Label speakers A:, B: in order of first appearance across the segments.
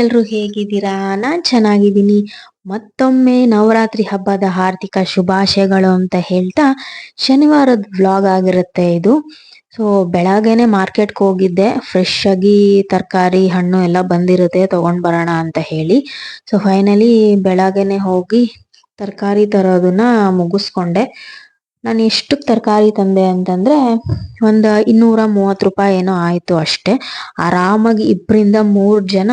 A: ಎಲ್ರು ಹೇಗಿದ್ದೀರಾ? ನಾನ್ ಚೆನ್ನಾಗಿದ್ದೀನಿ. ಮತ್ತೊಮ್ಮೆ ನವರಾತ್ರಿ ಹಬ್ಬದ ಹಾರ್ದಿಕ ಶುಭಾಶಯಗಳು ಅಂತ ಹೇಳ್ತಾ ಶನಿವಾರದ ವ್ಲಾಗ್ ಆಗಿರುತ್ತೆ ಇದು. ಸೊ ಬೆಳಗ್ಗೆನೆ ಮಾರ್ಕೆಟ್ಗೆ ಹೋಗಿದ್ದೆ. ಫ್ರೆಶ್ ಆಗಿ ತರಕಾರಿ, ಹಣ್ಣು ಎಲ್ಲ ಬಂದಿರುತ್ತೆ, ತಗೊಂಡ್ ಬರೋಣ ಅಂತ ಹೇಳಿ. ಸೊ ಫೈನಲಿ ಬೆಳಗ್ಗೆನೆ ಹೋಗಿ ತರಕಾರಿ ತರೋದನ್ನ ಮುಗಿಸ್ಕೊಂಡೆ. ನಾನು ಎಷ್ಟು ತರಕಾರಿ ತಂದೆ ಅಂತಂದ್ರೆ ಒಂದು ಇನ್ನೂರ ಮೂವತ್ತು ರೂಪಾಯಿ ಏನೋ ಆಯಿತು ಅಷ್ಟೇ. ಆರಾಮಾಗಿ ಇಬ್ಬರಿಂದ ಮೂರು ಜನ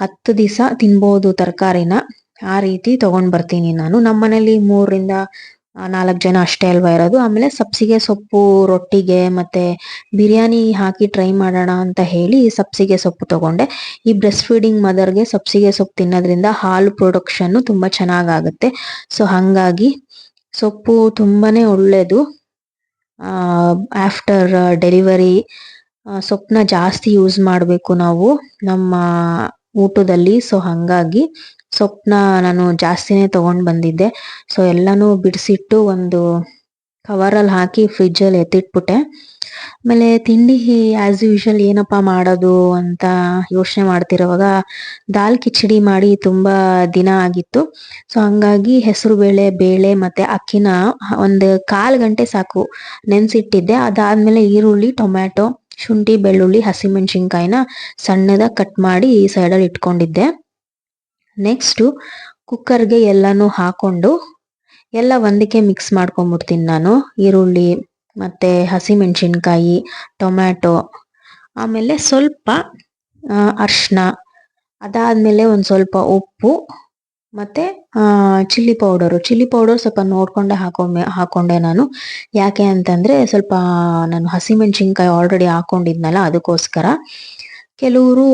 A: ಹತ್ತು ದಿವಸ ತಿನ್ಬೋದು ತರಕಾರಿನ. ಆ ರೀತಿ ತಗೊಂಡ್ ಬರ್ತೀನಿ ನಾನು. ನಮ್ಮನೇಲಿ ಮೂರರಿಂದ ನಾಲ್ಕು ಜನ ಅಷ್ಟೇ ಅಲ್ವಾ ಇರೋದು. ಆಮೇಲೆ ಸಬ್ಸಿಗೆ ಸೊಪ್ಪು, ರೊಟ್ಟಿಗೆ ಮತ್ತೆ ಬಿರಿಯಾನಿ ಹಾಕಿ ಟ್ರೈ ಮಾಡೋಣ ಅಂತ ಹೇಳಿ ಸಬ್ಸಿಗೆ ಸೊಪ್ಪು ತಗೊಂಡೆ. ಈ ಬ್ರೆಸ್ಟ್ ಫೀಡಿಂಗ್ ಮದರ್ಗೆ ಸಬ್ಸಿಗೆ ಸೊಪ್ಪು ತಿನ್ನೋದ್ರಿಂದ ಹಾಲು ಪ್ರೊಡಕ್ಷನ್ ತುಂಬಾ ಚೆನ್ನಾಗಾಗುತ್ತೆ. ಸೊ ಹಂಗಾಗಿ ಸೊಪ್ಪು ತುಂಬಾನೇ ಒಳ್ಳೇದು. ಆಫ್ಟರ್ ಡೆಲಿವರಿ ಸೊಪ್ಪನ್ನ ಜಾಸ್ತಿ ಯೂಸ್ ಮಾಡಬೇಕು ನಾವು ನಮ್ಮ ಊಟದಲ್ಲಿ. ಸೊ ಹಾಗಾಗಿ ಸೊಪ್ಪನ್ನ ನಾನು ಜಾಸ್ತಿನೇ ತಗೊಂಡ್ ಬಂದಿದ್ದೆ. ಸೊ ಎಲ್ಲಾನು ಬಿಡಿಸಿಟ್ಟು ಒಂದು ಕವರಲ್ಲಿ ಹಾಕಿ ಫ್ರಿಜ್ ಅಲ್ಲಿ ಎತ್ತಿಟ್ಬಿಟ್ಟೆ. ಆಮೇಲೆ ತಿಂಡಿ ಆಸ್ ಯೂಶಲ್ ಏನಪ್ಪ ಮಾಡೋದು ಅಂತ ಯೋಚನೆ ಮಾಡ್ತಿರೋವಾಗ ದಾಲ್ ಕಿಚಡಿ ಮಾಡಿ ತುಂಬಾ ದಿನ ಆಗಿತ್ತು. ಸೊ ಹಂಗಾಗಿ ಹೆಸರು ಬೇಳೆ ಬೇಳೆ ಮತ್ತೆ ಅಕ್ಕಿನ ಒಂದು ಕಾಲು ಗಂಟೆ ಸಾಕು ನೆನ್ಸಿಟ್ಟಿದ್ದೆ. ಅದಾದ್ಮೇಲೆ ಈರುಳ್ಳಿ, ಟೊಮ್ಯಾಟೊ, ಶುಂಠಿ, ಬೆಳ್ಳುಳ್ಳಿ, ಹಸಿಮೆಣಸಿನ್ಕಾಯಿನ ಸಣ್ಣದಾಗಿ ಕಟ್ ಮಾಡಿ ಸೈಡಲ್ಲಿ ಇಟ್ಕೊಂಡಿದ್ದೆ. ನೆಕ್ಸ್ಟ್ ಕುಕ್ಕರ್ಗೆ ಎಲ್ಲಾನು ಹಾಕೊಂಡು ಎಲ್ಲ ಒಂದಕ್ಕೆ ಮಿಕ್ಸ್ ಮಾಡ್ಕೊಂಬಿಡ್ತೀನಿ ನಾನು. ಈರುಳ್ಳಿ, ಮತ್ತು ಹಸಿಮೆಣಸಿನ್ಕಾಯಿ, ಟೊಮ್ಯಾಟೊ, ಆಮೇಲೆ ಸ್ವಲ್ಪ ಅರ್ಶಿನ ಅದಾದಮೇಲೆ ಒಂದು ಸ್ವಲ್ಪ ಉಪ್ಪು, ಮತ್ತು ಚಿಲ್ಲಿ ಪೌಡರು ಚಿಲ್ಲಿ ಪೌಡರ್ ಸ್ವಲ್ಪ ನೋಡಿಕೊಂಡೆ ಹಾಕೊಂಡೆ ಹಾಕೊಂಡೆ ನಾನು. ಯಾಕೆ ಅಂತಂದರೆ ಸ್ವಲ್ಪ ನಾನು ಹಸಿಮೆಣ್ಸಿನ್ಕಾಯಿ ಆಲ್ರೆಡಿ ಹಾಕೊಂಡಿದ್ನಲ್ಲ, ಅದಕ್ಕೋಸ್ಕರ. ಕೆಲವರು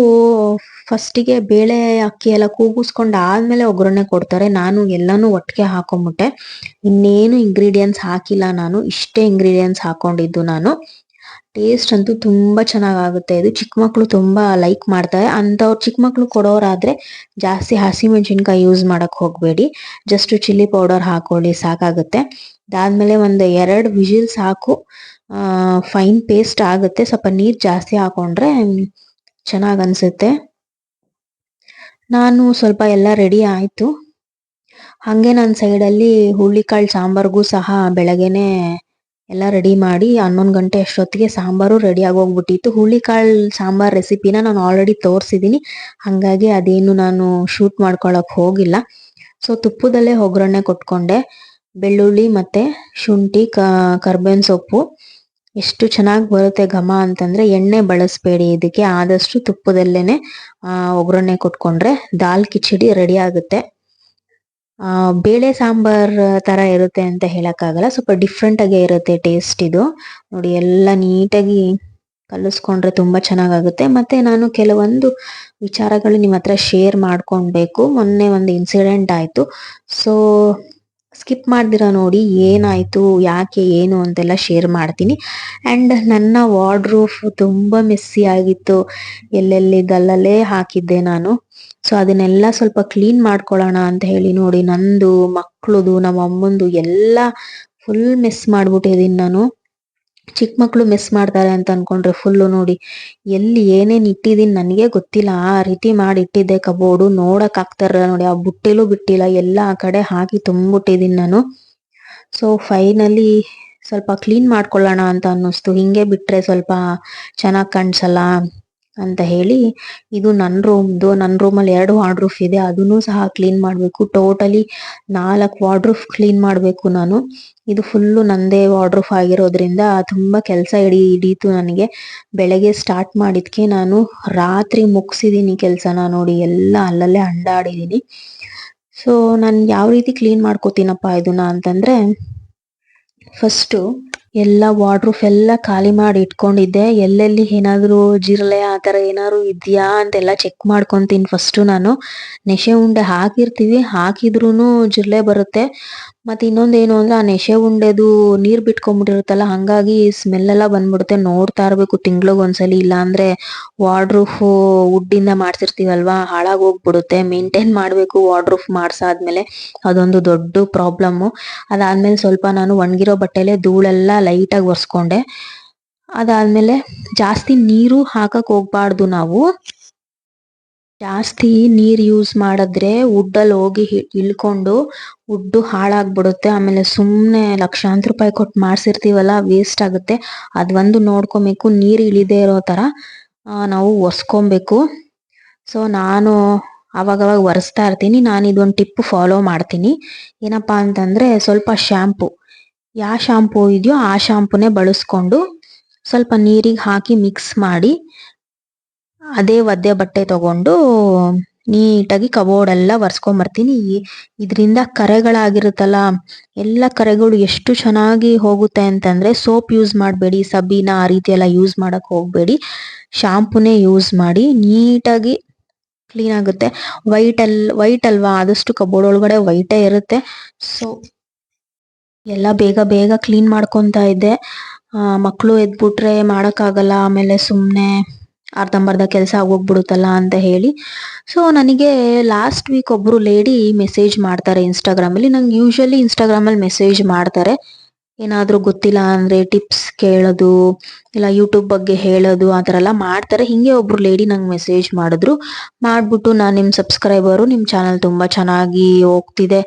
A: ಫಸ್ಟಿಗೆ ಬೇಳೆ ಅಕ್ಕಿ ಎಲ್ಲ ಕೂಗಿಸ್ಕೊಂಡ್ ಆದ್ಮೇಲೆ ಒಗ್ಗರಣೆ ಕೊಡ್ತಾರೆ. ನಾನು ಎಲ್ಲಾನು ಒಟ್ಟಿಗೆ ಹಾಕೊಂಬಿಟ್ಟೆ. ಇನ್ನೇನು ಇಂಗ್ರೀಡಿಯೆಂಟ್ಸ್ ಹಾಕಿಲ್ಲ ನಾನು. ಇಷ್ಟೇ ಇಂಗ್ರೀಡಿಯೆಂಟ್ಸ್ ಹಾಕೊಂಡಿದ್ದು ನಾನು. ಟೇಸ್ಟ್ ಅಂತೂ ತುಂಬಾ ಚೆನ್ನಾಗಾಗುತ್ತೆ. ಇದು ಚಿಕ್ಕ ಮಕ್ಕಳು ತುಂಬಾ ಲೈಕ್ ಮಾಡ್ತಾರೆ. ಅಂತವ್ರು ಚಿಕ್ಕ ಮಕ್ಕಳು ಕೊಡೋರಾದ್ರೆ ಜಾಸ್ತಿ ಹಸಿಮೆಣಸಿನ್ಕಾಯಿ ಯೂಸ್ ಮಾಡಕ್ ಹೋಗ್ಬೇಡಿ. ಜಸ್ಟ್ ಚಿಲ್ಲಿ ಪೌಡರ್ ಹಾಕೊಳ್ಳಿ, ಸಾಕಾಗುತ್ತೆ. ಅದಾದ್ಮೇಲೆ ಒಂದು ಎರಡು ವಿಜಿಲ್ ಸಾಕು. ಫೈನ್ ಪೇಸ್ಟ್ ಆಗುತ್ತೆ. ಸ್ವಲ್ಪ ನೀರ್ ಜಾಸ್ತಿ ಹಾಕೊಂಡ್ರೆ ಚೆನ್ನಾಗ್ ಅನ್ಸುತ್ತೆ ನಾನು ಸ್ವಲ್ಪ ಎಲ್ಲ ರೆಡಿ ಆಯಿತು. ಹಾಗೆ ನನ್ನ ಸೈಡಲ್ಲಿ ಹುರುಳಿಕಾಳು ಸಾಂಬಾರ್ಗೂ ಸಹ ಬೆಳಗ್ಗೆನೆ ಎಲ್ಲ ರೆಡಿ ಮಾಡಿ ಹನ್ನೊಂದು ಗಂಟೆ ಅಷ್ಟೊತ್ತಿಗೆ ಸಾಂಬಾರು ರೆಡಿ ಆಗೋಗ್ಬಿಟ್ಟಿತ್ತು. ಹುರುಳಿಕಾಳು ಸಾಂಬಾರ್ ರೆಸಿಪಿನ ನಾನು ಆಲ್ರೆಡಿ ತೋರಿಸಿದ್ದೀನಿ ಹಾಗಾಗಿ ಅದೇನು ನಾನು ಶೂಟ್ ಮಾಡ್ಕೊಳಕ್ಕೆ ಹೋಗಿಲ್ಲ. ಸೊ ತುಪ್ಪದಲ್ಲೇ ಒಗ್ಗರಣೆ ಕೊಟ್ಕೊಂಡೆ. ಬೆಳ್ಳುಳ್ಳಿ ಮತ್ತು ಶುಂಠಿ ಕರ್ಬೇವಿನ ಸೊಪ್ಪು. ಎಷ್ಟು ಚೆನ್ನಾಗಿ ಬರುತ್ತೆ ಘಮ ಅಂತಂದ್ರೆ ಎಣ್ಣೆ ಬಳಸಬೇಡಿ. ಇದಕ್ಕೆ ಆದಷ್ಟು ತುಪ್ಪದಲ್ಲೇನೆ ಒಗ್ಗರಣೆ ಕೊಟ್ಕೊಂಡ್ರೆ ದಾಲ್ ಕಿಚಡಿ ರೆಡಿ ಆಗುತ್ತೆ. ಬೇಳೆ ಸಾಂಬಾರ್ ತರ ಇರುತ್ತೆ ಅಂತ ಆಗಲ್ಲ ಸ್ವಲ್ಪ ಡಿಫ್ರೆಂಟ್ ಆಗೇ ಇರುತ್ತೆ ಟೇಸ್ಟ್ ಇದು. ನೋಡಿ, ಎಲ್ಲ ನೀಟಾಗಿ ಕಲಿಸ್ಕೊಂಡ್ರೆ ತುಂಬಾ ಚೆನ್ನಾಗಾಗುತ್ತೆ. ಮತ್ತೆ ನಾನು ಕೆಲವೊಂದು ವಿಚಾರಗಳು ನಿಮ್ಮ ಹತ್ರ ಶೇರ್ ಮಾಡ್ಕೊಳ್ಬೇಕು. ಮೊನ್ನೆ ಒಂದು ಇನ್ಸಿಡೆಂಟ್ ಆಯ್ತು. ಸೊ ಸ್ಕಿಪ್ ಮಾಡ್ದಿರ ನೋಡಿ ಏನಾಯಿತು, ಯಾಕೆ, ಏನು ಅಂತೆಲ್ಲ ಶೇರ್ ಮಾಡ್ತೀನಿ. ಆ್ಯಂಡ್ ನನ್ನ ವಾರ್ಡ್ರೂಫ್ ತುಂಬ ಮೆಸ್ಸಿ ಆಗಿತ್ತು. ಎಲ್ಲೆಲ್ಲಿ ಗಲ್ಲಲ್ಲೇ ಹಾಕಿದ್ದೆ ನಾನು. ಸೊ ಅದನ್ನೆಲ್ಲ ಸ್ವಲ್ಪ ಕ್ಲೀನ್ ಮಾಡ್ಕೊಳ್ಳೋಣ ಅಂತ ಹೇಳಿ ನೋಡಿ, ನಂದು, ಮಕ್ಳದು ನಮ್ಮ ಅಮ್ಮಂದು ಎಲ್ಲ ಫುಲ್ ಮಿಸ್ ಮಾಡ್ಬಿಟ್ಟಿದ್ದೀನಿ ನಾನು. ಚಿಕ್ಕ ಮಕ್ಕಳು ಮಿಸ್ ಮಾಡ್ತಾರೆ ಅಂತ ಅನ್ಕೊಂಡ್ರೆ ಫುಲ್ಲು ನೋಡಿ. ಎಲ್ಲಿ ಏನೇನ್ ಇಟ್ಟಿದೀನಿ ನನಗೆ ಗೊತ್ತಿಲ್ಲ. ಆ ರೀತಿ ಮಾಡಿ ಇಟ್ಟಿದ್ದೆ ಕಬೋರ್ಡು ನೋಡಕ್ ಆಗ್ತಾರ ನೋಡಿ. ಆ ಬುಟ್ಟಿಲೂ ಬಿಟ್ಟಿಲ್ಲ. ಎಲ್ಲ ಆ ಕಡೆ ಹಾಕಿ ತುಂಬಿಟ್ಟಿದೀನಿ ನಾನು. ಸೊ ಫೈನಲಿ ಸ್ವಲ್ಪ ಕ್ಲೀನ್ ಮಾಡ್ಕೊಳ್ಳೋಣ ಅಂತ ಅನ್ನಿಸ್ತು. ಹಿಂಗೆ ಬಿಟ್ರೆ ಸ್ವಲ್ಪ ಚೆನ್ನಾಗ್ ಕಾಣಿಸಲ್ಲ? ಅಂತ ಹೇಳಿ, ಇದು ನನ್ನ ರೂಮ್ದು ನನ್ನ ರೂಮಲ್ಲಿ ಎರಡು ವಾರ್ಡ್ರೂಫ್ ಇದೆ, ಅದನ್ನು ಸಹ ಕ್ಲೀನ್ ಮಾಡಬೇಕು. ಟೋಟಲಿ ನಾಲ್ಕು ವಾರ್ಡ್ರೂಫ್ ಕ್ಲೀನ್ ಮಾಡಬೇಕು ನಾನು. ಇದು ಫುಲ್ಲು ನಂದೇ ವಾರ್ಡ್ರೂಫ್ ಆಗಿರೋದ್ರಿಂದ ತುಂಬಾ ಕೆಲಸ ಹಿಡಿ, ಹಿಡೀತು ನನಗೆ. ಬೆಳಗ್ಗೆ ಸ್ಟಾರ್ಟ್ ಮಾಡಿದ್ಕೆ ನಾನು ರಾತ್ರಿ ಮುಗಿಸಿದೀನಿ ಕೆಲಸನ ನೋಡಿ, ಎಲ್ಲ ಅಲ್ಲಲ್ಲೇ ಅಂಡಾಡಿದ್ದೀನಿ ಸೊ ನಾನು ಯಾವ ರೀತಿ ಕ್ಲೀನ್ ಮಾಡ್ಕೋತೀನಪ್ಪ ಇದನ್ನ ಅಂತಂದ್ರೆ ಫಸ್ಟು ಎಲ್ಲ ವಾರ್ಡ್ರೂಫ್ ಎಲ್ಲ ಖಾಲಿ ಮಾಡಿ ಇಟ್ಕೊಂಡಿದ್ದೆ. ಎಲ್ಲೆಲ್ಲಿ ಏನಾದ್ರು ಜಿರಳೆ ಆ ತರ ಏನಾದ್ರು ಇದೆಯಾ ಅಂತೆಲ್ಲ ಚೆಕ್ ಮಾಡ್ಕೊಂತೀನಿ ಫಸ್ಟ್ ನಾನು. ನೆಶೆ ಉಂಡೆ ಹಾಕಿರ್ತೀವಿ, ಹಾಕಿದ್ರೂನು ಜಿರಳೆ ಬರುತ್ತೆ. ಮತ್ತೆ ಇನ್ನೊಂದ್ ಏನು ಅಂದ್ರೆ ಆ ನೆಶೆ ಉಂಡೆದು ನೀರ್ ಬಿಟ್ಕೊಂಡ್ಬಿಟ್ಟಿರುತ್ತಲ್ಲ ಹಂಗಾಗಿ ಸ್ಮೆಲ್ ಎಲ್ಲ ಬಂದ್ಬಿಡುತ್ತೆ. ನೋಡ್ತಾ ಇರ್ಬೇಕು ತಿಂಗ್ಳಿಗೆ ಒಂದ್ಸಲಿ. ಇಲ್ಲ ಅಂದ್ರೆ ವಾರ್ಡ್ರೂಫ್ ವುಡ್ ಮಾಡ್ಸಿರ್ತೀವಲ್ವಾ, ಹಾಳಾಗ್ ಹೋಗ್ಬಿಡುತ್ತೆ. ಮೇಂಟೈನ್ ಮಾಡ್ಬೇಕು ವಾರ್ಡ್ರೂಫ್ ಮಾಡ್ಸಾದ್ಮೇಲೆ. ಅದೊಂದು ದೊಡ್ಡ ಪ್ರಾಬ್ಲಮ್ ಅದಾದ್ಮೇಲೆ ಸ್ವಲ್ಪ ನಾನು ಒಣಗಿರೋ ಬಟ್ಟೆಲೆ ಧೂಳೆಲ್ಲ ಲೈಟಾಗಿ ಒರೆಸ್ಕೊಂಡೆ. ಅದಾದ್ಮೇಲೆ ಜಾಸ್ತಿ ನೀರು ಹಾಕಕ್ ಹೋಗ್ಬಾರ್ದು ನಾವು. ಜಾಸ್ತಿ ನೀರ್ ಯೂಸ್ ಮಾಡಿದ್ರೆ ವುಡ್ಡಲ್ಲಿ ಹೋಗಿ ಹಿ- ಇಳ್ಕೊಂಡು ವುಡ್ಡು ಹಾಳಾಗ್ಬಿಡುತ್ತೆ. ಆಮೇಲೆ ಸುಮ್ನೆ ಲಕ್ಷಾಂತರ ರೂಪಾಯಿ ಕೊಟ್ಟು ಮಾಡ್ಸಿರ್ತೀವಲ್ಲ ವೇಸ್ಟ್ ಆಗುತ್ತೆ. ಅದೊಂದು ನೋಡ್ಕೊಬೇಕು, ನೀರ್ ಇಳಿದೇ ಇರೋ ತರ ನಾವು ಒಸ್ಕೊಬೇಕು. ಸೊ ನಾನು ಅವಾಗವಾಗ ಒರೆಸ್ತಾ ಇರ್ತೀನಿ. ನಾನು ಇದೊಂದು ಟಿಪ್ ಫಾಲೋ ಮಾಡ್ತೀನಿ. ಏನಪ್ಪಾ ಅಂತಂದ್ರೆ, ಸ್ವಲ್ಪ ಶ್ಯಾಂಪು ಯಾವ ಶ್ಯಾಂಪು ಇದೆಯೋ ಆ ಶ್ಯಾಂಪುನೇ ಬಳಸ್ಕೊಂಡು ಸ್ವಲ್ಪ ನೀರಿಗೆ ಹಾಕಿ ಮಿಕ್ಸ್ ಮಾಡಿ ಅದೇ ಒದ್ದೆ ಬಟ್ಟೆ ತಗೊಂಡು ನೀಟಾಗಿ ಕಬೋರ್ಡ್ ಎಲ್ಲ ಒರೆಸ್ಕೊಂಬರ್ತೀನಿ ಇದರಿಂದ ಕರೆಗಳಾಗಿರುತ್ತಲ್ಲ, ಎಲ್ಲ ಕರೆಗಳು ಎಷ್ಟು ಚೆನ್ನಾಗಿ ಹೋಗುತ್ತೆ ಅಂತಂದ್ರೆ ಸೋಪ್ ಯೂಸ್ ಮಾಡಬೇಡಿ, ಸಬೀನ ಆ ರೀತಿ ಎಲ್ಲ ಯೂಸ್ ಮಾಡಕ್ ಹೋಗ್ಬೇಡಿ. ಶಾಂಪೂನೇ ಯೂಸ್ ಮಾಡಿ ನೀಟಾಗಿ ಕ್ಲೀನ್ ಆಗುತ್ತೆ. ವೈಟ್ ಅಲ್ ವೈಟ್ ಅಲ್ವಾ, ಆದಷ್ಟು ಕಬೋರ್ಡ್ ಒಳಗಡೆ ವೈಟೇ ಇರುತ್ತೆ. ಸೊ ಎಲ್ಲ ಬೇಗ ಬೇಗ ಕ್ಲೀನ್ ಮಾಡ್ಕೊಂತ ಇದ್ದೆ. ಮಕ್ಕಳು ಎದ್ಬಿಟ್ರೆ ಮಾಡಕ್ಕಾಗಲ್ಲ, ಆಮೇಲೆ ಸುಮ್ಮನೆ ಅರ್ಧಂಬರ್ಧ ಕೆಲಸ ಆಗೋಗ್ಬಿಡುತ್ತಲ್ಲ ಅಂತ ಹೇಳಿ. ಸೊ ನನಗೆ ಲಾಸ್ಟ್ ವೀಕ್ ಒಬ್ರು ಲೇಡಿ ಮೆಸೇಜ್ ಮಾಡ್ತಾರೆ ಇನ್ಸ್ಟಾಗ್ರಾಮಲ್ಲಿ ನಂಗೆ ಯೂಶಲಿ ಇನ್ಸ್ಟಾಗ್ರಾಮಲ್ಲಿ ಮೆಸೇಜ್ ಮಾಡ್ತಾರೆ. ಏನಾದರೂ ಗೊತ್ತಿಲ್ಲ ಅಂದ್ರೆ ಟಿಪ್ಸ್ ಕೇಳೋದು, ಇಲ್ಲ ಯೂಟ್ಯೂಬ್ ಬಗ್ಗೆ ಹೇಳೋದು, ಆ ಥರ ಎಲ್ಲ ಮಾಡ್ತಾರೆ. ಹೀಗೆ ಒಬ್ರು ಲೇಡಿ ನಂಗೆ ಮೆಸೇಜ್ ಮಾಡಿದ್ರು. ಮಾಡ್ಬಿಟ್ಟು ನಾನು ನಿಮ್ಮ ಸಬ್ಸ್ಕ್ರೈಬರು ನಿಮ್ಮ ಚಾನಲ್ ತುಂಬ ಚೆನ್ನಾಗಿ ಹೋಗ್ತಿದೆ.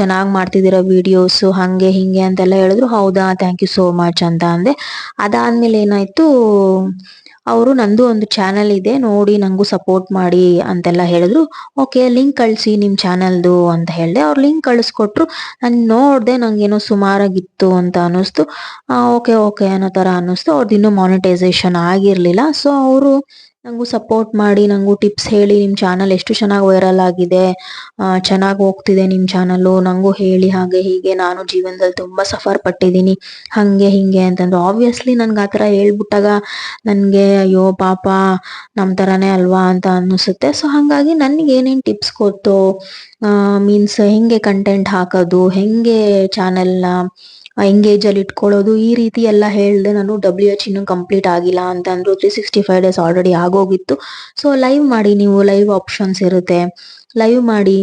A: ಚೆನ್ನಾಗಿ ಮಾಡ್ತಿದ್ದೀರ ವಿಡಿಯೋಸು ಹಾಗೆ ಹೀಗೆ ಅಂತೆಲ್ಲ ಹೇಳಿದ್ರು. ಹೌದಾ ಥ್ಯಾಂಕ್ ಯು ಸೋ ಮಚ್ ಅಂತ ಅಂದೆ. ಅದಾದ್ಮೇಲೆ ಏನಾಯ್ತು ಅವರು ನಂದು ಒಂದು ಚಾನಲ್ ಇದೆ, ನೋಡಿ ನಂಗೂ ಸಪೋರ್ಟ್ ಮಾಡಿ ಅಂತೆಲ್ಲ ಹೇಳಿದ್ರು. ಓಕೆ ಲಿಂಕ್ ಕಳಿಸಿ ನಿಮ್ಮ ಚಾನಲ್ದು ಅಂತ ಹೇಳಿದೆ. ಅವ್ರು ಲಿಂಕ್ ಕಳಿಸ್ಕೊಟ್ರು. ನಾನು ನೋಡಿದೆ ನಂಗೇನೋ ಸುಮಾರಾಗಿತ್ತು ಅಂತ ಅನ್ನಿಸ್ತು. ಓಕೆ ಓಕೆ ಅನ್ನೋ ಥರ ಅನ್ನಿಸ್ತು. ಅವ್ರದ್ದು ಇನ್ನೂ ಮಾನಿಟೈಸೇಷನ್ ಆಗಿರಲಿಲ್ಲ. ಸೊ ಅವರು ನಂಗೂ ಸಪೋರ್ಟ್ ಮಾಡಿ, ನಂಗೂ ಟಿಪ್ಸ್ ಹೇಳಿ ನಿಮ್ಮ ಚಾನಲ್ ಎಷ್ಟು ಚೆನ್ನಾಗಿ ವೈರಲ್ ಆಗಿದೆ ಚೆನ್ನಾಗಿ ಹೋಗ್ತಿದೆ ನಿಮ್ಮ ಚಾನಲ್ಲು ನಂಗೂ ಹೇಳಿ ಹಾಗೆ ಹೀಗೆ, ನಾನು ಜೀವನದಲ್ಲಿ ತುಂಬ ಸಫರ್ ಪಟ್ಟಿದ್ದೀನಿ, ಹಾಗೆ ಹಿಂಗೆ ಅಂತಂದ್ರು. ಆಬ್ವಿಯಸ್ಲಿ ನನ್ಗೆ ಆ ಥರ ಹೇಳ್ಬಿಟ್ಟಾಗ ನನಗೆ, ಅಯ್ಯೋ ಪಾಪ ನಮ್ಮ ಥರನೇ ಅಲ್ವಾ? ಅಂತ ಅನ್ನಿಸುತ್ತೆ. ಸೊ ಹಾಗಾಗಿ ನನಗೆ ಏನೇನ್ ಟಿಪ್ಸ್ ಕೊಟ್ಟು ಮೀನ್ಸ್ ಹೆಂಗೆ ಕಂಟೆಂಟ್ ಹಾಕೋದು, ಹೆಂಗೆ ಚಾನೆಲ್ನ ಎಂಗೇಜ್ ಅಲ್ಲಿ ಇಟ್ಕೊಳ್ಳೋದು. ಈ ರೀತಿ ಎಲ್ಲ ಹೇಳಿದೆ ನಾನು ಡಬ್ಲ್ಯೂ ಎಚ್ ಇನ್ನೂ ಕಂಪ್ಲೀಟ್ ಆಗಿಲ್ಲ ಅಂತ ಅಂದ್ರು three sixty five days already ಆಗೋಗಿತ್ತು. ಸೊ ಲೈವ್ ಮಾಡಿ ನೀವು ಲೈವ್ ಆಪ್ಷನ್ಸ್ ಇರುತ್ತೆ. ಲೈವ್ ಮಾಡಿ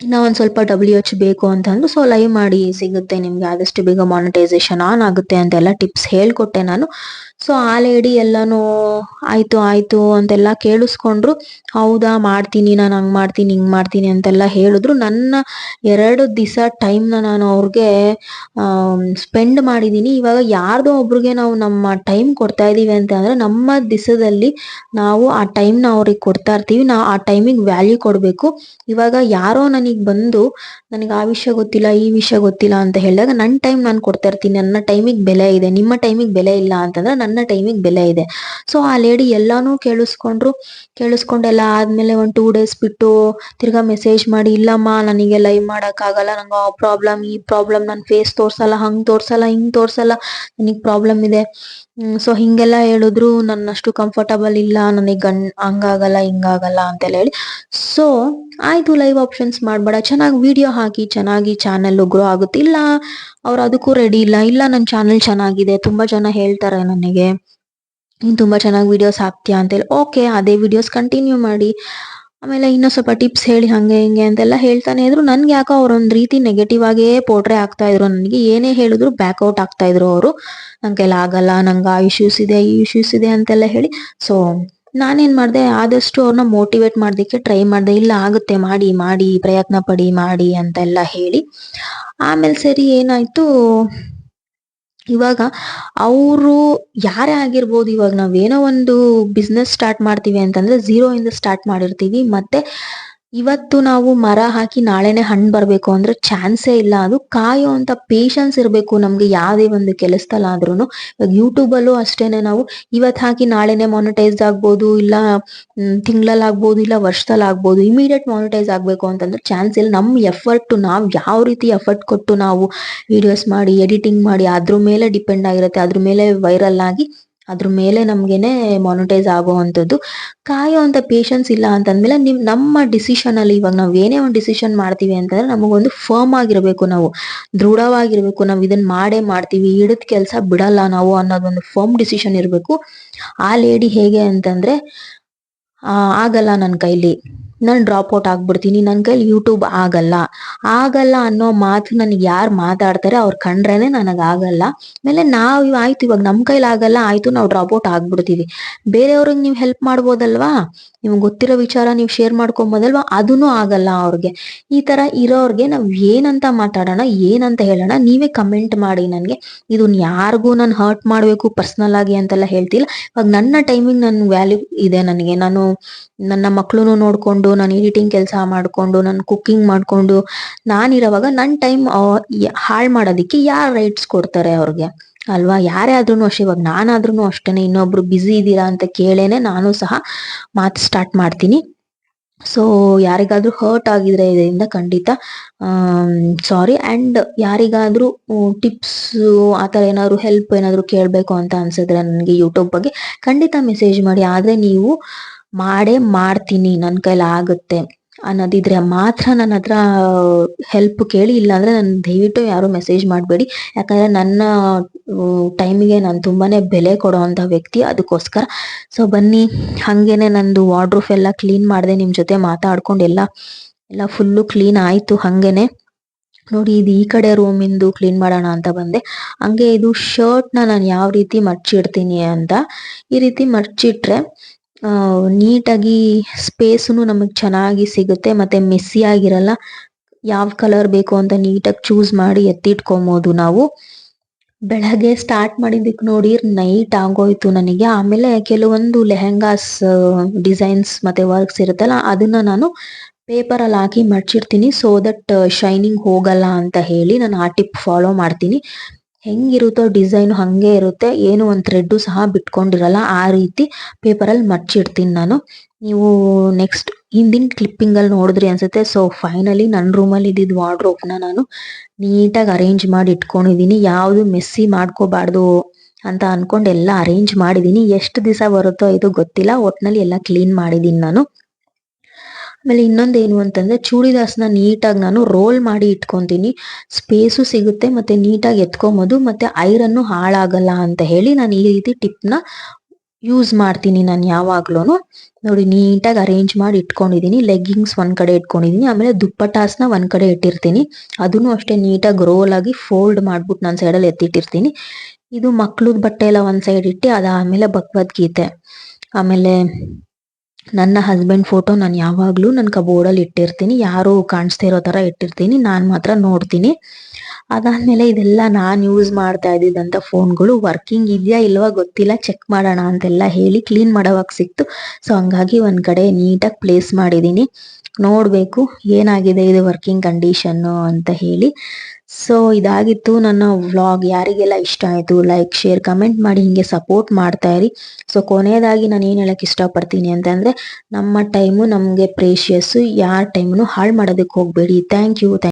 A: ಒಂದ್ ಸ್ವಲ್ಪ ಡಬ್ಲ್ಯೂ ಎಚ್ ಬೇಕು ಅಂತಂದ್ರು ಸೊ ಲೈವ್ ಮಾಡಿ ಸಿಗುತ್ತೆ ನಿಮ್ಗೆ, ಆದಷ್ಟು ಬೇಗ ಮಾನಿಟೈಸೇಷನ್ ಆನ್ ಆಗುತ್ತೆ ಅಂತೆಲ್ಲ ಟಿಪ್ಸ್ ಹೇಳ್ಕೊಟ್ಟೆ ನಾನು. ಸೊ ಆ ಲೇಡಿ ಎಲ್ಲಾನು ಆಯ್ತು ಆಯ್ತು ಅಂತೆಲ್ಲ ಕೇಳಿಸ್ಕೊಂಡ್ರು, ಹೌದಾ ಮಾಡ್ತೀನಿ, ನಾನು ಹಂಗೆ ಮಾಡ್ತೀನಿ, ಹಿಂಗೆ ಮಾಡ್ತೀನಿ ಅಂತೆಲ್ಲ ಹೇಳಿದ್ರು. ನನ್ನ ಎರಡು ದಿವಸ ಟೈಮ್ನ ನಾನು ಅವ್ರಿಗೆ ಸ್ಪೆಂಡ್ ಮಾಡಿದ್ದೀನಿ ಇವಾಗ ಯಾರ್ದೋ ಒಬ್ರಿಗೆ ನಾವು ನಮ್ಮ ಟೈಮ್ ಕೊಡ್ತಾ ಇದೀವಿ ಅಂತ ನಮ್ಮ ದಿವಸದಲ್ಲಿ ನಾವು ಆ ಟೈಮ್ನ ಅವ್ರಿಗೆ ಕೊಡ್ತಾ ಇರ್ತೀವಿ. ನಾವು ಆ ಟೈಮಿಗೆ ವ್ಯಾಲ್ಯೂ ಕೊಡಬೇಕು. ಇವಾಗ ಯಾರೋ ನನಗೆ ಬಂದು ನನಗೆ ಆ ವಿಷಯ ಗೊತ್ತಿಲ್ಲ, ಈ ವಿಷಯ ಗೊತ್ತಿಲ್ಲ ಅಂತ ಹೇಳಿದಾಗ ನನ್ನ ಟೈಮ್ ನಾನು ಕೊಡ್ತಾ ಇರ್ತೀನಿ. ನನ್ನ ಟೈಮಿಗೆ ಬೆಲೆ ಇದೆ. ನಿಮ್ಮ ಟೈಮಿಗೆ ಬೆಲೆ ಇಲ್ಲ ಅಂತಂದ್ರೆ ನನ್ನ ಟೈಮಿಗೆ ಬೆಲೆ ಇದೆ. ಸೊ ಆ ಲೇಡಿ ಎಲ್ಲಾನು ಕೇಳಿಸ್ಕೊಂಡ್ರು. ಕೇಳಿಸ್ಕೊಂಡೆಲ್ಲ ಆದ್ಮೇಲೆ ಒಂದು ಟೂ ಡೇಸ್ ಬಿಟ್ಟು ತಿರ್ಗಾ ಮೆಸೇಜ್ ಮಾಡಿ, ಇಲ್ಲಮ್ಮ, ನನಗೆ ಲೈವ್ ಆಗಲ್ಲ ನಂಗೆ ಆ ಪ್ರಾಬ್ಲಮ್ ಈ ಪ್ರಾಬ್ಲಮ್ ನನ್ನ ಫೇಸ್ ತೋರ್ಸಲ್ಲ, ಹಂಗ್ ತೋರ್ಸಲ್ಲ, ಹಿಂಗೆ ತೋರ್ಸಲ್ಲ, ನನಗೆ ಪ್ರಾಬ್ಲಮ್ ಇದೆ. ಸೊ ಹಿಂಗೆಲ್ಲ ಹೇಳಿದ್ರು, ನನ್ನಷ್ಟು ಕಂಫರ್ಟಬಲ್ ಇಲ್ಲ, ನನಗೆ ಗಂಡ್ ಹಂಗಾಗಲ್ಲ, ಹಿಂಗಾಗಲ್ಲ ಅಂತೆಲ್ಲ ಹೇಳಿ. ಸೊ ಆಯ್ತು ಲೈವ್ ಆಪ್ಷನ್ಸ್ ಮಾಡಬೇಡ. ಚೆನ್ನಾಗಿ ವಿಡಿಯೋ ಹಾಕಿ, ಚೆನ್ನಾಗಿ ಚಾನೆಲ್ ಗ್ರೋ ಆಗುತ್ತೆ. ಇಲ್ಲ, ಅವ್ರು ಅದಕ್ಕೂ ರೆಡಿ ಇಲ್ಲ. ಇಲ್ಲ ನನ್ನ ಚಾನೆಲ್ ಚೆನ್ನಾಗಿದೆ. ತುಂಬಾ ಜನ ಹೇಳ್ತಾರೆ ನನಗೆ. ನೀನು ತುಂಬಾ ಚೆನ್ನಾಗಿ ವಿಡಿಯೋಸ್ ಹಾಕ್ತೀಯಾ ಅಂತೇಳಿ. ಓಕೆ ಅದೇ ವಿಡಿಯೋಸ್ ಕಂಟಿನ್ಯೂ ಮಾಡಿ. ಆಮೇಲೆ ಇನ್ನೂ ಸ್ವಲ್ಪ ಟಿಪ್ಸ್ ಹೇಳಿ ಹಂಗೆ ಹಿಂಗೆ ಅಂತೆಲ್ಲ ಹೇಳ್ತಾನೆ ಇದ್ರು. ನನ್ಗೆ ಯಾಕೋ ಅವ್ರೊಂದ್ ರೀತಿ ನೆಗೆಟಿವ್ ಆಗೇ ಪೋಟ್ರೆ ಆಗ್ತಾ ಇದ್ರು. ನನಗೆ ಏನೇ ಹೇಳಿದ್ರು ಬ್ಯಾಕ್ಔಟ್ ಆಗ್ತಾ ಇದ್ರು ಅವರು. ನಂಗೆಲ್ಲ ಆಗಲ್ಲ, ನಂಗೆ ಆ ಇಶ್ಯೂಸ್ ಇದೆ, ಈ ಇಶ್ಯೂಸ್ ಇದೆ ಅಂತೆಲ್ಲ ಹೇಳಿ. ಸೊ ನಾನೇನು ಮಾಡ್ದೆ? ಆದಷ್ಟು ಅವ್ರನ್ನ ಮೋಟಿವೇಟ್ ಮಾಡೋದಕ್ಕೆ ಟ್ರೈ ಮಾಡ್ದೆ. ಇಲ್ಲ ಆಗುತ್ತೆ, ಮಾಡಿ ಮಾಡಿ, ಪ್ರಯತ್ನ ಪಡಿ, ಮಾಡಿ ಅಂತೆಲ್ಲ ಹೇಳಿ. ಆಮೇಲೆ ಸರಿ ಏನಾಯ್ತು? ಇವಾಗ ಅವರು ಯಾರೇ ಆಗಿರ್ಬೋದು ಇವಾಗ ನಾವೇನೋ ಒಂದು ಬಿಸ್ನೆಸ್ ಸ್ಟಾರ್ಟ್ ಮಾಡ್ತೀವಿ ಅಂತಂದ್ರೆ ಝೀರೋಯಿಂದ ಇಂದ ಸ್ಟಾರ್ಟ್ ಮಾಡಿರ್ತೀವಿ. ಮತ್ತೆ ಇವತ್ತು ನಾವು ಮರ ಹಾಕಿ ನಾಳೆನೆ ಹಣ್ಣು ಬರಬೇಕು ಅಂದ್ರೆ ಚಾನ್ಸೇ ಇಲ್ಲ. ಅದು ಕಾಯೋ ಅಂತ ಪೇಷನ್ಸ್ ಇರಬೇಕು ನಮಗೆ ಯಾವುದೇ ಒಂದು ಕೆಲಸದಲ್ಲಾದ್ರೂ ಇವಾಗ ಯೂಟ್ಯೂಬಲ್ಲೂ ಅಷ್ಟೇನೆ ನಾವು ಇವತ್ತು ಹಾಕಿ ನಾಳೆನೆ ಮಾನಿಟೈಸ್ ಆಗ್ಬೋದು, ಇಲ್ಲ ತಿಂಗಳಲ್ಲಿ ಆಗ್ಬೋದು, ಇಲ್ಲ ವರ್ಷದಲ್ಲಿ ಆಗ್ಬೋದು ಇಮಿಡಿಯೇಟ್ ಮಾನಿಟೈಸ್ ಆಗಬೇಕು ಅಂತಂದ್ರೆ ಚಾನ್ಸ್ ಇಲ್ಲ. ನಮ್ಮ ಎಫರ್ಟ್ ನಾವು ಯಾವ ರೀತಿ ಎಫರ್ಟ್ ಕೊಟ್ಟು ನಾವು ವಿಡಿಯೋಸ್ ಮಾಡಿ ಎಡಿಟಿಂಗ್ ಮಾಡಿ, ಅದ್ರ ಮೇಲೆ ಡಿಪೆಂಡ್ ಆಗಿರುತ್ತೆ. ಅದ್ರ ಮೇಲೆ ವೈರಲ್ ಆಗಿ ಅದ್ರ ಮೇಲೆ ನಮ್ಗೆನೆ ಮಾನಿಟೈಸ್ ಆಗುವಂಥದ್ದು. ಕಾಯೋ ಅಂತ ಪೇಶನ್ಸ್ ಇಲ್ಲ ಅಂತಂದ್ಮೇಲೆ ನಿಮ್, ನಮ್ಮ ಡಿಸಿಷನ್ ಅಲ್ಲಿ ಇವಾಗ ನಾವ್ ಏನೇ ಒಂದು ಡಿಸಿಷನ್ ಮಾಡ್ತೀವಿ ಅಂತಂದ್ರೆ ನಮಗೊಂದು ಫರ್ಮ್ ಆಗಿರ್ಬೇಕು ನಾವು. ದೃಢವಾಗಿರ್ಬೇಕು ನಾವು ಇದನ್ನ ಮಾಡೇ ಮಾಡ್ತೀವಿ. ಹಿಡಿದ ಕೆಲಸ ಬಿಡಲ್ಲ ನಾವು ಅನ್ನೋದೊಂದು ಫರ್ಮ್ ಡಿಸಿಷನ್ ಇರಬೇಕು. ಆ ಲೇಡಿ ಹೇಗೆ ಅಂತಂದ್ರೆ ಆಗಲ್ಲ ನನ್ನ ಕೈಲಿ. ನಾನು ಡ್ರಾಪ್ ಔಟ್ ಆಗ್ಬಿಡ್ತೀನಿ ನನ್ನ ಕೈಲಿ ಯೂಟ್ಯೂಬ್ ಆಗಲ್ಲ. ಆಗಲ್ಲ ಅನ್ನೋ ಮಾತು ನನಗೆ ಯಾರು ಮಾತಾಡ್ತಾರೆ ಅವ್ರು ನನಗೆ ಆಗಲ್ಲ. ಆಮೇಲೆ ನಾವು ಆಯ್ತು, ಇವಾಗ ನಮ್ಮ ಕೈಲಿ ಆಗಲ್ಲ, ಆಯ್ತು, ನಾವು ಡ್ರಾಪ್ ಔಟ್ ಆಗ್ಬಿಡ್ತೀವಿ. ಬೇರೆಯವ್ರಿಗೆ ನೀವು ಹೆಲ್ಪ್ ಮಾಡ್ಬೋದಲ್ವಾ? ನಿಮ್ಗೆ ಗೊತ್ತಿರೋ ವಿಚಾರ ನೀವು ಶೇರ್ ಮಾಡ್ಕೊಂಬೋದಲ್ವಾ? ಅದೂ ಆಗಲ್ಲ ಅವ್ರಿಗೆ. ಈ ತರ ಇರೋರ್ಗೆ ನಾವು ಏನಂತ ಮಾತಾಡೋಣ, ಏನಂತ ಹೇಳೋಣ, ನೀವೇ ಕಮೆಂಟ್ ಮಾಡಿ ನನಗೆ. ಇದನ್ನ ಯಾರಿಗೂ ನಾನು ಹರ್ಟ್ ಮಾಡಬೇಕು ಪರ್ಸ್ನಲ್ ಆಗಿ ಅಂತೆಲ್ಲ ಹೇಳ್ತಿಲ್ಲ. ಇವಾಗ ನನ್ನ ಟೈಮಿಂಗ್ ನನ್ನ ವ್ಯಾಲ್ಯೂ ಇದೆ ನನಗೆ. ನಾನು ನನ್ನ ಮಕ್ಳು ನೋಡ್ಕೊಂಡು ನಾನು ಎಡಿಟಿಂಗ್ ಕೆಲಸ ಮಾಡ್ಕೊಂಡು, ನಾನು ಕುಕ್ಕಿಂಗ್ ಮಾಡ್ಕೊಂಡು ನಾನಿರೋವಾಗ ನನ್ನ ಟೈಮ್ ಹಾಳು ಮಾಡೋದಕ್ಕೆ ಯಾರು ರೈಟ್ಸ್ ಕೊಡ್ತಾರೆ ಅವ್ರಿಗೆ? ಅಲ್ವಾ? ಯಾರೇ ಆದ್ರೂ ಅಷ್ಟೇ, ಇವಾಗ ನಾನಾದ್ರೂ ಅಷ್ಟೇ ಇನ್ನೊಬ್ರು ಬ್ಯುಸಿ ಇದ್ದೀರಾ ಅಂತ ಕೇಳೇನೆ ನಾನು ಸಹ ಮಾತು ಸ್ಟಾರ್ಟ್ ಮಾಡ್ತೀನಿ. ಸೊ ಯಾರಿಗಾದ್ರೂ ಹರ್ಟ್ ಆಗಿದ್ರೆ ಇದರಿಂದ ಖಂಡಿತ ಸಾರಿ ಅಂಡ್ ಯಾರಿಗಾದ್ರೂ ಟಿಪ್ಸ್ ಆ ಥರ ಏನಾದರೂ ಹೆಲ್ಪ್ ಏನಾದರೂ ಕೇಳಬೇಕು ಅಂತ ಅನ್ಸಿದ್ರೆ ನನಗೆ ಯೂಟ್ಯೂಬ್ ಬಗ್ಗೆ ಖಂಡಿತ ಮೆಸೇಜ್ ಮಾಡಿ. ಆದರೆ ನೀವು ಮಾಡೇ ಮಾಡ್ತೀನಿ ನನ್ನ ಕೈಲಿ ಆಗುತ್ತೆ ಅನ್ನೋದಿದ್ರೆ ಮಾತ್ರ ನನ್ನ ಹತ್ರ ಹೆಲ್ಪ್ ಕೇಳಿ, ಇಲ್ಲಾಂದ್ರೆ ನನ್ ದಯವಿಟ್ಟು ಯಾರು ಮೆಸೇಜ್ ಮಾಡಬೇಡಿ. ಯಾಕಂದ್ರೆ ನನ್ನ ಟೈಮಿಗೆ ನಾನು ತುಂಬಾನೇ ಬೆಲೆ ಕೊಡೋ ಅಂತ ವ್ಯಕ್ತಿ ಅದಕ್ಕೋಸ್ಕರ. ಸೊ ಬನ್ನಿ, ಹಂಗೇನೆ ನಂದು ವಾರ್ಡ್ರೂಫ್ ಎಲ್ಲ ಕ್ಲೀನ್ ಮಾಡಿದೆ, ನಿಮ್ ಜೊತೆ ಮಾತಾಡ್ಕೊಂಡು ಎಲ್ಲ ಎಲ್ಲ ಫುಲ್ಲು ಕ್ಲೀನ್ ಆಯ್ತು ಹಂಗೇನೆ. ನೋಡಿ, ಇದು ಈ ಕಡೆ ರೂಮಿಂದು ಕ್ಲೀನ್ ಮಾಡೋಣ ಅಂತ ಬಂದೆ. ಹಂಗೆ ಇದು ಶರ್ಟ್ನ ನಾನು ಯಾವ ರೀತಿ ಮಡ್ಚಿಡ್ತೀನಿ ಅಂತ, ಈ ರೀತಿ ಮಡ್ಚಿಟ್ರೆ ನೀಟಾಗಿ ಸ್ಪೇಸ್ನು ನಮಗೆ ಚೆನ್ನಾಗಿ ಸಿಗುತ್ತೆ, ಮತ್ತೆ ಮೆಸ್ಸಿ ಆಗಿರಲ್ಲ. ಯಾವ ಕಲರ್ ಬೇಕು ಅಂತ ನೀಟಾಗಿ ಚೂಸ್ ಮಾಡಿ ಎತ್ತಿಟ್ಕೊಬೋದು ನಾವು. ಬೆಳಗ್ಗೆ ಸ್ಟಾರ್ಟ್ ಮಾಡಿದ್ದಕ್ಕೆ ನೋಡಿ ನೈಟ್ ಆಗೋಯ್ತು ನನಗೆ. ಆಮೇಲೆ ಕೆಲವೊಂದು ಲೆಹೆಂಗಾಸ್ ಡಿಸೈನ್ಸ್ ಮತ್ತೆ ವರ್ಕ್ಸ್ ಇರುತ್ತಲ್ಲ, ಅದನ್ನ ನಾನು ಪೇಪರಲ್ಲಿ ಹಾಕಿ ಮಡ್ಚಿರ್ತೀನಿ ಸೊ ದಟ್ ಶೈನಿಂಗ್ ಹೋಗಲ್ಲ ಅಂತ ಹೇಳಿ ನಾನು ಆ ಟಿಪ್ ಫಾಲೋ ಮಾಡ್ತೀನಿ. ಹೆಂಗಿರುತ್ತೋ ಡಿಸೈನ್ ಹಂಗೆ ಇರುತ್ತೆ. ಏನು ಒಂದು ಥ್ರೆಡ್ಡು ಸಹ ಬಿಟ್ಕೊಂಡಿರಲ್ಲ, ಆ ರೀತಿ ಪೇಪರಲ್ಲಿ ಮಡ್ಚಿಡ್ತೀನಿ ನಾನು. ನೀವು ನೆಕ್ಸ್ಟ್ ಹಿಂದಿನ ಕ್ಲಿಪ್ಪಿಂಗಲ್ಲಿ ನೋಡಿದ್ರಿ ಅನ್ಸುತ್ತೆ. ಸೊ ಫೈನಲಿ ನನ್ನ ರೂಮಲ್ಲಿ ಇದ್ದಿದ್ದು ವಾರ್ಡ್ರೋಬ್ನ ನಾನು ನೀಟಾಗಿ ಅರೇಂಜ್ ಮಾಡಿ ಇಟ್ಕೊಂಡಿದ್ದೀನಿ ಯಾವುದು ಮೆಸ್ಸಿ ಮಾಡ್ಕೋಬಾರ್ದು ಅಂತ ಅಂದ್ಕೊಂಡು ಎಲ್ಲ ಅರೇಂಜ್ ಮಾಡಿದ್ದೀನಿ ಎಷ್ಟು ದಿವಸ ಬರುತ್ತೋ ಇದು ಗೊತ್ತಿಲ್ಲ. ಒಟ್ನಲ್ಲಿ ಎಲ್ಲ ಕ್ಲೀನ್ ಮಾಡಿದ್ದೀನಿ ನಾನು. ಆಮೇಲೆ ಇನ್ನೊಂದು ಏನು ಅಂತಂದ್ರೆ ಚೂಡಿದಾಸ್ನ ನೀಟಾಗಿ ನಾನು ರೋಲ್ ಮಾಡಿ ಇಟ್ಕೊಂತೀನಿ. ಸ್ಪೇಸು ಸಿಗುತ್ತೆ ಮತ್ತೆ ನೀಟಾಗಿ ಎತ್ಕೊಬೋದು, ಮತ್ತೆ ಐರನ್ನು ಹಾಳಾಗಲ್ಲ ಅಂತ ಹೇಳಿ ನಾನು ಈ ರೀತಿ ಟಿಪ್ನ ಯೂಸ್ ಮಾಡ್ತೀನಿ ನಾನು ಯಾವಾಗ್ಲೂ ನೋಡಿ, ನೀಟಾಗಿ ಅರೇಂಜ್ ಮಾಡಿ ಇಟ್ಕೊಂಡಿದ್ದೀನಿ. ಲೆಗ್ಗಿಂಗ್ಸ್ ಒಂದ್ ಕಡೆ ಇಟ್ಕೊಂಡಿದ್ದೀನಿ. ಆಮೇಲೆ ದುಪ್ಪಟಾಸ್ನ ಒಂದ್ ಕಡೆ ಇಟ್ಟಿರ್ತೀನಿ. ಅದನ್ನು ಅಷ್ಟೇ ನೀಟಾಗಿ ರೋಲ್ ಆಗಿ ಫೋಲ್ಡ್ ಮಾಡ್ಬಿಟ್ಟು ನಾನು ಸೈಡಲ್ಲಿ ಎತ್ತಿಟ್ಟಿರ್ತೀನಿ. ಇದು ಮಕ್ಳದ್ ಬಟ್ಟೆ ಎಲ್ಲ ಒಂದ್ ಸೈಡ್ ಇಟ್ಟು ಅದಾದ್ಮೇಲೆ ಭಗವದ್ಗೀತೆ. ಆಮೇಲೆ ನನ್ನ ಹಸ್ಬೆಂಡ್ ಫೋಟೋ ನಾನು ಯಾವಾಗಲೂ ನನ್ನ ಕಬೋರ್ಡಲ್ಲಿ ಇಟ್ಟಿರ್ತೀನಿ. ಯಾರು ಕಾಣಿಸ್ತಾ ಇರೋ ತರ ಇಟ್ಟಿರ್ತೀನಿ. ನಾನು ಮಾತ್ರ ನೋಡ್ತೀನಿ. ಅದಾದ್ಮೇಲೆ ಇದೆಲ್ಲ ನಾನು ಯೂಸ್ ಮಾಡ್ತಾ ಇದ್ದಿದ್ದಂತ ಫೋನ್ಗಳು ವರ್ಕಿಂಗ್ ಇದೆಯಾ ಇಲ್ವಾ ಗೊತ್ತಿಲ್ಲ. ಚೆಕ್ ಮಾಡೋಣ ಅಂತೆಲ್ಲ ಹೇಳಿ ಕ್ಲೀನ್ ಮಾಡೋವಾಗ ಸಿಕ್ತು. ಸೊ ಹಂಗಾಗಿ ಒಂದು ಕಡೆ ನೀಟಾಗಿ ಪ್ಲೇಸ್ ಮಾಡಿದೀನಿ. ನೋಡ್ಬೇಕು ಏನಾಗಿದೆ ಇದು ವರ್ಕಿಂಗ್ ಕಂಡೀಷನ್ ಅಂತ ಹೇಳಿ. ಸೊ ಇದಾಗಿತ್ತು ನನ್ನ ವ್ಲಾಗ್ ಯಾರಿಗೆಲ್ಲ ಇಷ್ಟ ಆಯಿತು ಲೈಕ್ ಶೇರ್ ಕಮೆಂಟ್ ಮಾಡಿ ಹಿಂಗೆ ಸಪೋರ್ಟ್ ಮಾಡ್ತಾ ಇರಿ. ಸೊ ಕೊನೆಯದಾಗಿ ನಾನು ಏನು ಹೇಳಕ್ಕೆ ಇಷ್ಟಪಡ್ತೀನಿ ಅಂತಂದ್ರೆ, ನಮ್ಮ ಟೈಮು ನಮಗೆ ಪ್ರೇಷಿಯಸ್ಸು ಯಾರ ಟೈಮ್ನು ಹಾಳು ಮಾಡೋದಕ್ಕೆ ಹೋಗಬೇಡಿ. Thank you